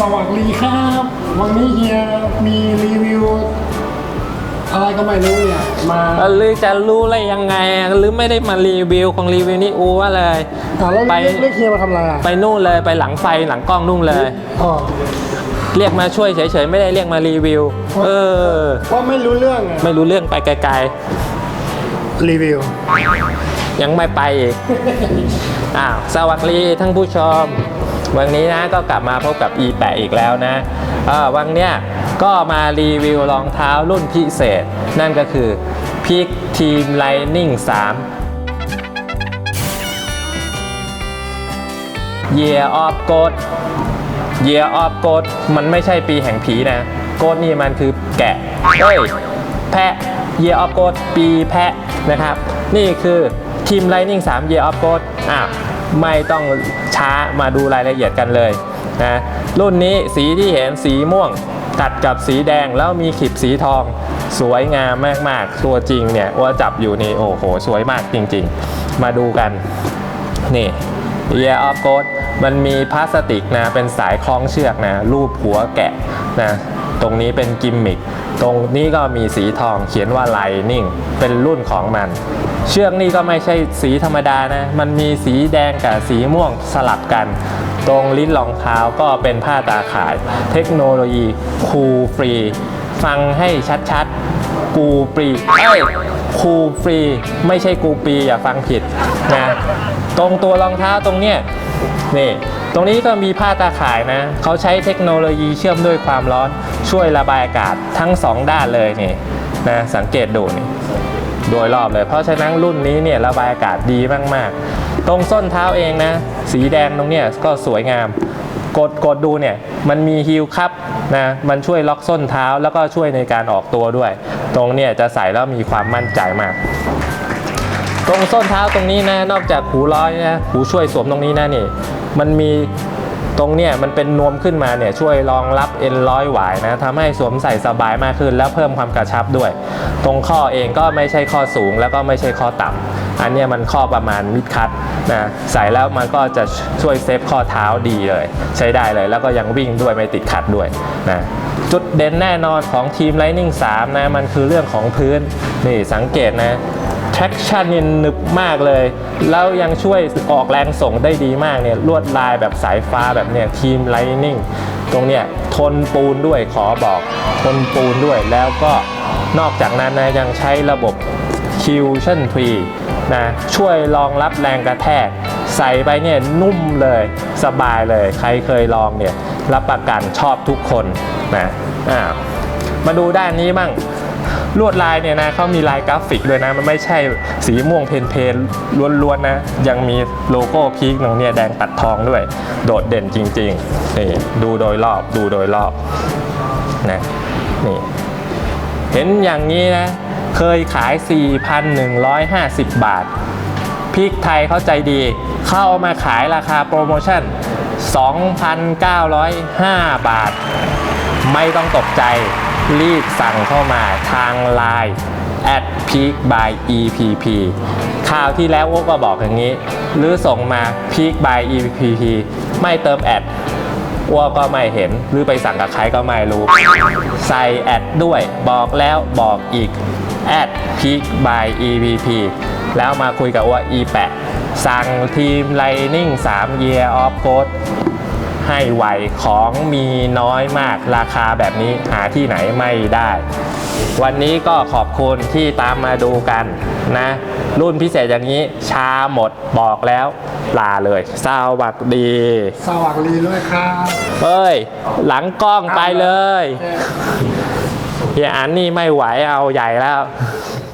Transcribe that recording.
สวัสดีครับ วันนี้เฮียมีรีวิว อะไรก็ไม่รู้เนี่ย มาแล้วหรือจะรู้อะไรยังไงอะหรือไม่ได้มารีวิวของรีวิวนี่อูว่าเลย อ่าแล้วไป เรียกเรียกเฮียมาทำอะไรอะไปนู่นเลยไปหลังไฟหลังกล้องนู่นเลย อ๋อเรียกมาช่วยเฉยๆ ไม่ได้เรียกมารีวิว เออ ว่าไม่รู้เรื่องอะไม่รู้เรื่องไปไกลรีวิว ๆ ยังไม่ไปอีก อ้าวสวัสดีท่านผู้ชม วันนี้นะก็กลับมาพบกับ e 8 อีกแล้วนะวันเนี้ยก็มารีวิวรองเท้ารุ่นพิเศษ นั่นก็คือ Peak Team Lightning 3 Year of God Year of God มันไม่ใช่ปีแห่งผีนะ God นี่มันคือแกะเอ้ยแพะ Year of God ปีแพะนะครับ นี่คือทีม Lightning 3 Year of God อะ ไม่ต้องช้ามาดูรายละเอียดกันเลยนะรุ่นนี้สีที่เห็นสีม่วงตัดกับสีแดงแล้วมีขีดสีทอง สวยงามมากๆ ตัวจริงเนี่ยว่าจับอยู่นี่โอ้โห สวยมากจริงๆ มาดูกันนี่ Year of God มันมีพลาสติกนะ เป็นสายคล้องเชือกนะ รูปหัวแกะนะ ตรงนี้เป็นกิมมิคตรงนี้ก็มีสีทองเขียนว่า Lightning เป็นรุ่นของมัน เชือกนี่ก็ไม่ใช่สีธรรมดานะ มันมีสีแดงกับสีม่วงสลับกัน ตรงลิ้นรองเท้าก็เป็นผ้าตาข่าย เทคโนโลยีคูลฟรี ฟังให้ชัดๆกูฟรีเอ้ยคูลฟรี ไม่ใช่กูปีอย่าฟังผิดนะตรงตัวรองเท้าตรงเนี้ย นี่ตรงนี้ก็มีผ้าตาข่ายนะเขาใช้เทคโนโลยีเชื่อมด้วยความร้อนช่วยระบายอากาศทั้งสองด้านเลยนี่นะสังเกตดูนี่โดยรอบเลย เพราะฉะนั้นรุ่นนี้เนี่ยระบายอากาศดีมากๆ ตรงส้นเท้าเองนะ สีแดงตรงเนี้ยก็สวยงาม กดกดดูเนี่ยมันมีฮิลคัพนะมันช่วยล็อกส้นเท้าแล้วก็ช่วยในการออกตัวด้วย ตรงเนี่ยจะใส่แล้วมีความมั่นใจมาก ตรงส้นเท้าตรงนี้นะ นอกจากหูร้อยนะหูช่วยสวมตรงนี้นะนี่ มันมีตรงเนี่ยมันเป็นนวมขึ้นมาเนี่ยช่วยรองรับเอ็นร้อยหวายนะทำให้สวมใส่สบายมากขึ้น แล้วเพิ่มความกระชับด้วย ตรงข้อเองก็ไม่ใช่ข้อสูงแล้วก็ไม่ใช่ข้อต่ำอันนี้มันข้อประมาณมิดคัทนะใส่แล้วมันก็จะช่วยเซฟข้อเท้าดีเลย ใช้ได้เลยแล้วก็ยังวิ่งด้วยไม่ติดขัดด้วยนะจุดเด่นแน่นอนของทีม Lightning 3นะมันคือเรื่องของพื้นนี่สังเกตนะ traction นี่หนึบมากเลย แล้วยังช่วยออกแรงส่งได้ดีมากเนี่ยลวดลายแบบสายฟ้าแบบเนี่ยทีม Lightning ตรงเนี้ยทนปูนด้วยขอบอกทนปูนด้วยแล้วก็นอกจากนั้นนะยังใช้ระบบ Fusion 3นะช่วยรองรับแรงกระแทก ใส่ไปเนี่ยนุ่มเลยสบายเลย ใครเคยลองเนี่ยรับประกันชอบทุกคนนะอ่ามาดูด้านนี้บ้าง ลวดลายเนี่ยนะเขามีลายกราฟิกด้วยนะ มันไม่ใช่สีม่วงเพนเพนล้วนๆนะ ยังมีโลโก้พีคตรงเนี้ยแดงตัดทองด้วย โดดเด่นจริงๆนี่ดูโดยรอบดูโดยรอบนะนี่เห็นอย่างนี้นะ เคยขาย 4,150 บาทพริกไทยเข้าใจดี เข้ามาขายราคาโปรโมชั่น 2,905 บาท ไม่ต้องตกใจ รีบสั่งเข้ามาทาง Line at peak by EPP ข่าวที่แล้วโอ้ก็บอกอย่างนี้ หรือส่งมา peak by EPP ไม่เติมแอดอ้วก็ไม่เห็น หรือไปสั่งกับใครก็ไม่รู้ ใส่แอดด้วยบอกแล้วบอกอีก at peak by EPP แล้วมาคุยกับอ้ว E8 สั่งทีม Lightning 3 Year of Code ให้ไวของมีน้อยมากราคาแบบนี้หาที่ไหนไม่ได้ วันนี้ก็ขอบคุณที่ตามมาดูกันนะ รุ่นพิเศษอย่างนี้ชาหมดบอกแล้วลาเลยสวัสดีสวัสดีด้วยครับเฮ้ย หลังกล้องไปเลยเฮียอันนี่ไม่ไหวเอาใหญ่แล้วเ